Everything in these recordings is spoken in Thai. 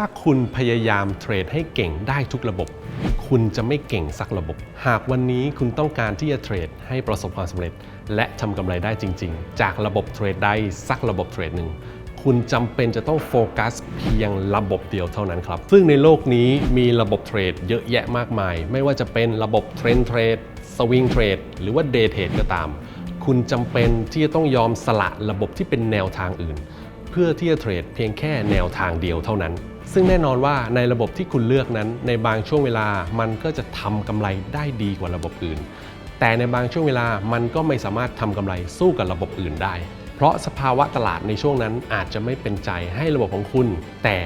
ถ้าคุณพยายามเทรดให้เก่งได้ทุกระบบ คุณจะไม่เก่งสักระบบ หากวันนี้คุณต้องการที่จะเทรดให้ประสบความสำเร็จ และทำกำไรได้จริง ๆ จากระบบเทรดใดสักระบบเทรดหนึ่งคุณจำเป็นจะต้องโฟกัสเพียงระบบเดียวเท่านั้นครับ ซึ่งในโลกนี้มีระบบเทรดเยอะแยะมากมาย ไม่ว่าจะเป็นระบบเทรนเทรดสวิงเทรดหรือว่าเดย์เทรดก็ตาม คุณจำเป็นที่จะต้องยอมสละระบบที่เป็นแนวทางอื่น พื่อที่จะเทรดเพียงแค่แนวทางเดียวเท่านั้น ซึ่งแน่นอนว่าในระบบที่คุณเลือกนั้นในบางช่วงเวลามันก็จะทำกำไรได้ดีกว่าระบบอื่น แต่ในบางช่วงเวลามันก็ไม่สามารถทำกำไรสู้กับระบบอื่นได้ เพราะสภาวะตลาดในช่วงนั้นอาจจะไม่เป็นใจให้ระบบของคุณ แต่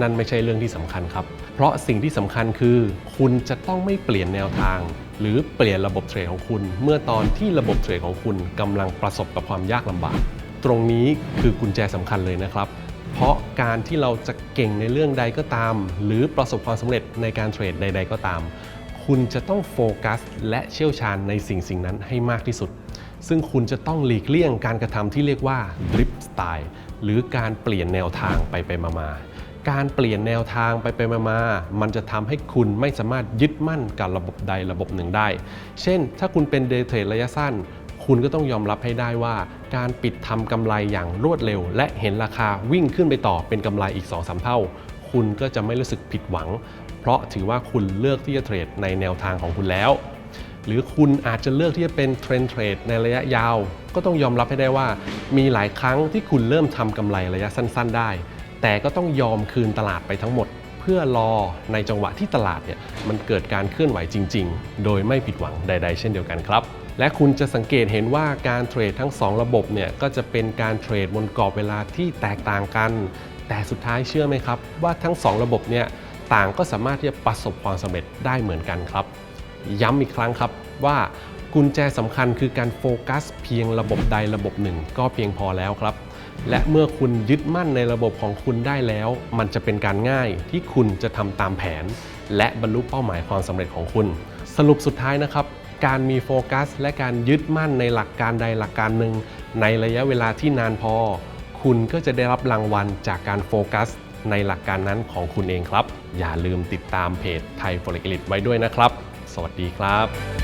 นั่นไม่ใช่เรื่องที่สำคัญครับ เพราะสิ่งที่สำคัญคือ คุณจะต้องไม่เปลี่ยนแนวทาง หรือเปลี่ยนระบบเทรดของคุณ เมื่อตอนที่ระบบเทรดของคุณกำลังประสบกับความยากลำบาก ตรงนี้คือกุญแจสำคัญเลยนะครับ เพราะการที่เราจะเก่งในเรื่องใดก็ตาม หรือประสบความสำเร็จในการเทรดใด ๆ ก็ตาม คุณจะต้องโฟกัส และเชี่ยวชาญในสิ่งสิ่งนั้นให้มากที่สุด ซึ่งคุณจะต้องหลีกเลี่ยงการกระทำที่เรียกว่า drip style หรือการเปลี่ยนแนวทางไปไปมามาการเปลี่ยนแนวทางไปไปมามามันจะทำให้คุณไม่สามารถยึดมั่นกับระบบใดระบบหนึ่งได้ เช่น ถ้าคุณเป็นเดย์เทรดระยะสั้น คุณก็ต้องยอมรับให้ได้ว่า การปิดทำกำไรอย่างรวดเร็ว และเห็นราคาวิ่งขึ้นไปต่อเป็นกำไรอีก2-3เท่า คุณก็จะไม่รู้สึกผิดหวัง เพราะถือว่าคุณเลือกที่จะเทรดในแนวทางของคุณแล้วหรือคุณอาจจะเลือกที่จะเป็นเทรนเทรดในระยะยาว ก็ต้องยอมรับให้ได้ว่า มีหลายครั้งที่คุณเริ่มทำกำไรระยะสั้น ๆ ได้ แต่ก็ต้องยอมคืนตลาดไปทั้งหมด พื่อรอในจังหวะที่ตลาดเนี่ยมันเกิดการเคลื่อนไหวจริง ๆ โดยไม่ผิดหวังใด ๆ เช่นเดียวกันครับ และคุณจะสังเกตเห็นว่าการเทรดทั้ง 2 ระบบเนี่ยก็จะเป็นการเทรดบนกรอบเวลาที่แตกต่างกัน แต่สุดท้ายเชื่อไหมครับ ว่าทั้ง 2 ระบบเนี่ยต่างก็สามารถที่จะประสบความสำเร็จได้เหมือนกันครับ ย้ำอีกครั้งครับว่ากุญแจสำคัญคือการโฟกัสเพียงระบบใดระบบหนึ่ง ก็เพียงพอแล้วครับ และเมื่อคุณยึดมั่นในระบบของคุณได้แล้ว มันจะเป็นการง่ายที่คุณจะทำตามแผน และบรรลุเป้าหมายความสำเร็จของคุณ สรุปสุดท้ายนะครับ การมีโฟกัส และการยึดมั่นในหลักการใดหลักการหนึ่ง ในระยะเวลาที่นานพอ คุณก็จะได้รับรางวัลจากการโฟกัส ในหลักการนั้นของคุณเองครับ อย่าลืมติดตามเพจไทย f o r e x Elite ไว้ด้วยนะครับ สวัสดีครับ